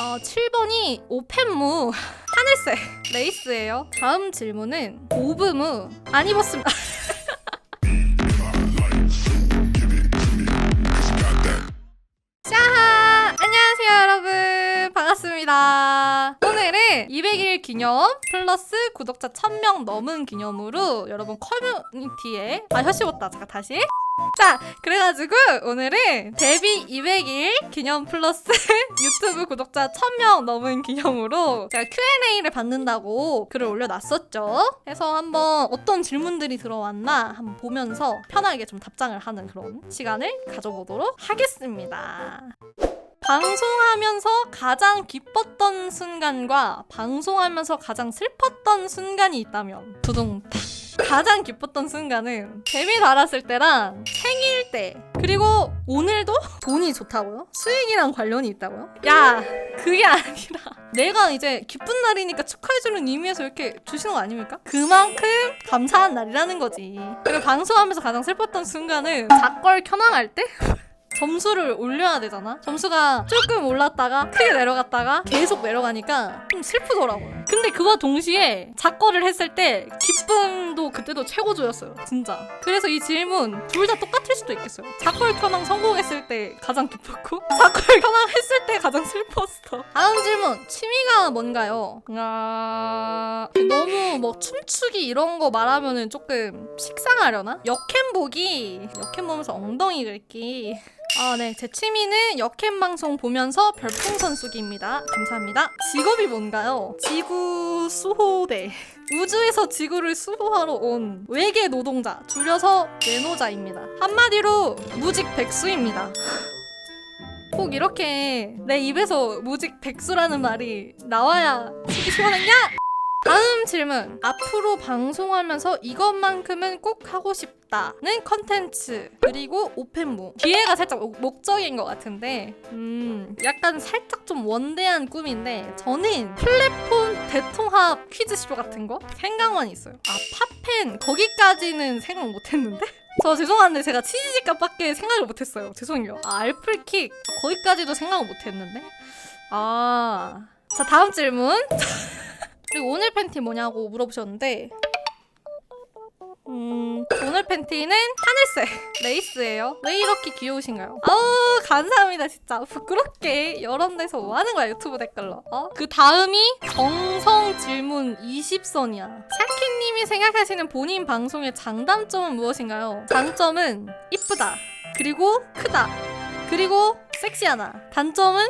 어, 7번이 오펜무 하늘색 레이스예요. 다음 질문은 오브무 안 입었습니다. 반갑습니다. 오늘은 200일 기념 플러스 구독자 1000명 넘은 기념으로 여러분 커뮤니티에 아, 혀 씹었다. 잠깐 다시. 자, 그래가지고 오늘은 데뷔 200일 기념 플러스 유튜브 구독자 1000명 넘은 기념으로 제가 Q&A를 받는다고 글을 올려놨었죠. 그래서 한번 어떤 질문들이 들어왔나 한번 보면서 편하게 좀 답장을 하는 그런 시간을 가져보도록 하겠습니다. 방송하면서 가장 기뻤던 순간과 방송하면서 가장 슬펐던 순간이 있다면 두둥탁 가장 기뻤던 순간은 데뷔 달았을 때랑 생일 때 그리고 오늘도 돈이 좋다고요? 수익이랑 관련이 있다고요? 야 그게 아니라 내가 이제 기쁜 날이니까 축하해주는 의미에서 이렇게 주시는 거 아닙니까? 그만큼 감사한 날이라는 거지 그리고 방송하면서 가장 슬펐던 순간은 작걸 켜낭할 때? 점수를 올려야 되잖아. 점수가 조금 올랐다가 크게 내려갔다가 계속 내려가니까 좀 슬프더라고요. 근데 그와 동시에 작거를 했을 때 기쁨도 그때도 최고조였어요. 진짜. 그래서 이 질문 둘 다 똑같을 수도 있겠어요. 작걸 켜낭 성공했을 때 가장 기뻤고 작걸 켜낭 했을 때 가장 슬펐어. 다음 질문. 취미가 뭔가요? 아... 너무 뭐 춤추기 이런 거 말하면은 조금 식상하려나? 역캠 보기, 역캠 보면서 엉덩이 긁기. 아, 네. 제 취미는 역캠 방송 보면서 별풍선 쏘기입니다. 감사합니다. 직업이 뭔가요? 지구 수호대. 우주에서 지구를 수호하러 온 외계 노동자, 줄여서 외노자입니다. 한마디로 무직 백수입니다. 꼭 이렇게 내 입에서 무직 백수라는 말이 나와야 속이 시원하냐? 다음 질문. 앞으로 방송하면서 이것만큼은 꼭 하고 싶다는 컨텐츠 그리고 오펜무. 기회가 살짝 목- 목적인 것 같은데, 음, 약간 살짝 좀 원대한 꿈인데 저는 플랫폼 대통합 퀴즈쇼 같은 거 생각만 있어요. 아 팝펜 거기까지는 생각 못 했는데. 저 죄송한데 제가 치즈집값밖에 생각을 못했어요. 죄송해요. 아, 알플킥 거기까지도 생각을 못했는데. 아, 자 다음 질문. 그리고 오늘 팬티 뭐냐고 물어보셨는데 음, 오늘 팬티는 하늘색 레이스예요. 왜 이렇게 귀여우신가요? 아우 감사합니다 진짜 부끄럽게 여러 데서 뭐 하는 거야 유튜브 댓글로 어? 그 다음이 정성 질문 20선이야 샤키님이 생각하시는 본인 방송의 장단점은 무엇인가요? 장점은 이쁘다 그리고 크다 그리고 섹시하다 단점은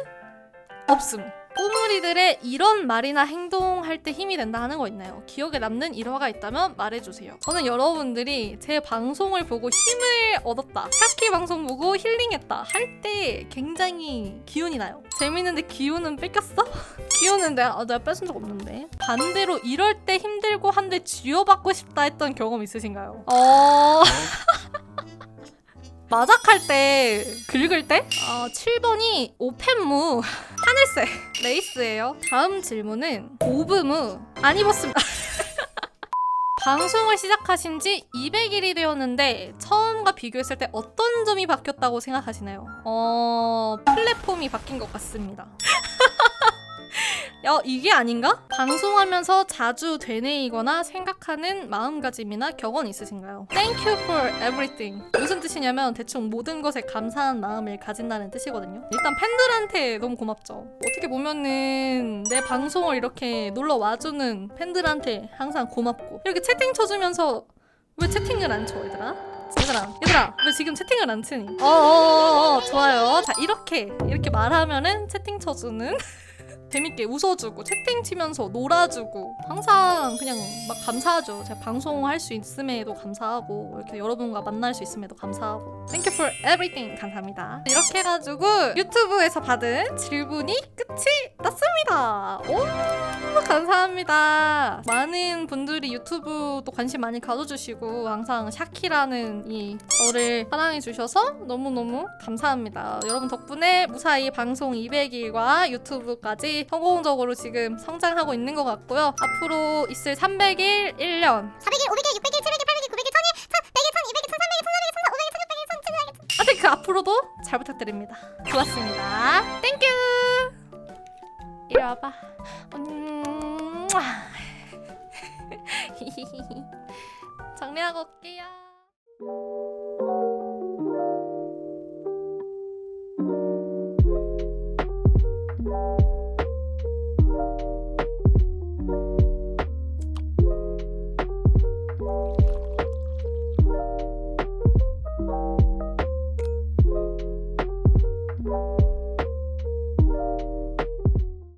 없음 꼬물이들의 이런 말이나 행동 할 때 힘이 된다 하는 거 있나요? 기억에 남는 일화가 있다면 말해주세요. 저는 여러분들이 제 방송을 보고 힘을 얻었다. 샤키 방송 보고 힐링했다. 할 때 굉장히 기운이 나요. 재밌는데 기운은 뺏겼어? 기운은 내가, 아, 내가 뺏은 적 없는데. 반대로 이럴 때 힘들고 한데 쥐어받고 싶다 했던 경험 있으신가요? 어... 마작할 때 긁을 때? 어, 7번이 오펜무 하늘색 레이스예요. 다음 질문은 오브무 안 입었습니다. 방송을 시작하신 지 200일이 되었는데 처음과 비교했을 때 어떤 점이 바뀌었다고 생각하시나요? 어... 플랫폼이 바뀐 것 같습니다. 야, 이게 아닌가? 방송하면서 자주 되뇌이거나 생각하는 마음가짐이나 격언 있으신가요? Thank you for everything. 무슨 뜻이냐면 대충 모든 것에 감사한 마음을 가진다는 뜻이거든요. 일단 팬들한테 너무 고맙죠. 어떻게 보면은 내 방송을 이렇게 놀러 와주는 팬들한테 항상 고맙고 이렇게 채팅 쳐주면서 왜 채팅을 안 쳐, 얘들아? 얘들아, 얘들아, 왜 지금 채팅을 안 치니? 어어어어, 좋아요. 자, 이렇게, 이렇게 말하면은 채팅 쳐주는 재밌게 웃어주고 채팅 치면서 놀아주고 항상 그냥 막 감사하죠. 제가 방송할 수 있음에도 감사하고 이렇게 여러분과 만날 수 있음에도 감사하고 Thank you for everything 감사합니다. 이렇게 해가지고 유튜브에서 받은 질문이 끝이 났습니다. 오 감사합니다. 많은 분들이 유튜브도 관심 많이 가져주시고 항상 샤키라는 이 저를 사랑해주셔서 너무너무 감사합니다. 여러분 덕분에 무사히 방송 200일과 유튜브까지 성공적으로 지금 성장하고 있는 것 같고요. 앞으로 있을 300일, 1년 400일, 500일, 600일, 700일, 800일, 900일, 1000일, 1100일, 1200일, 1300일, 1400일, 1500일, 1600일, 1700일, 하여튼 그 앞으로도 잘 부탁드립니다. 고맙습니다. 땡큐! 이리 와봐. 음, 정리하고 올게요.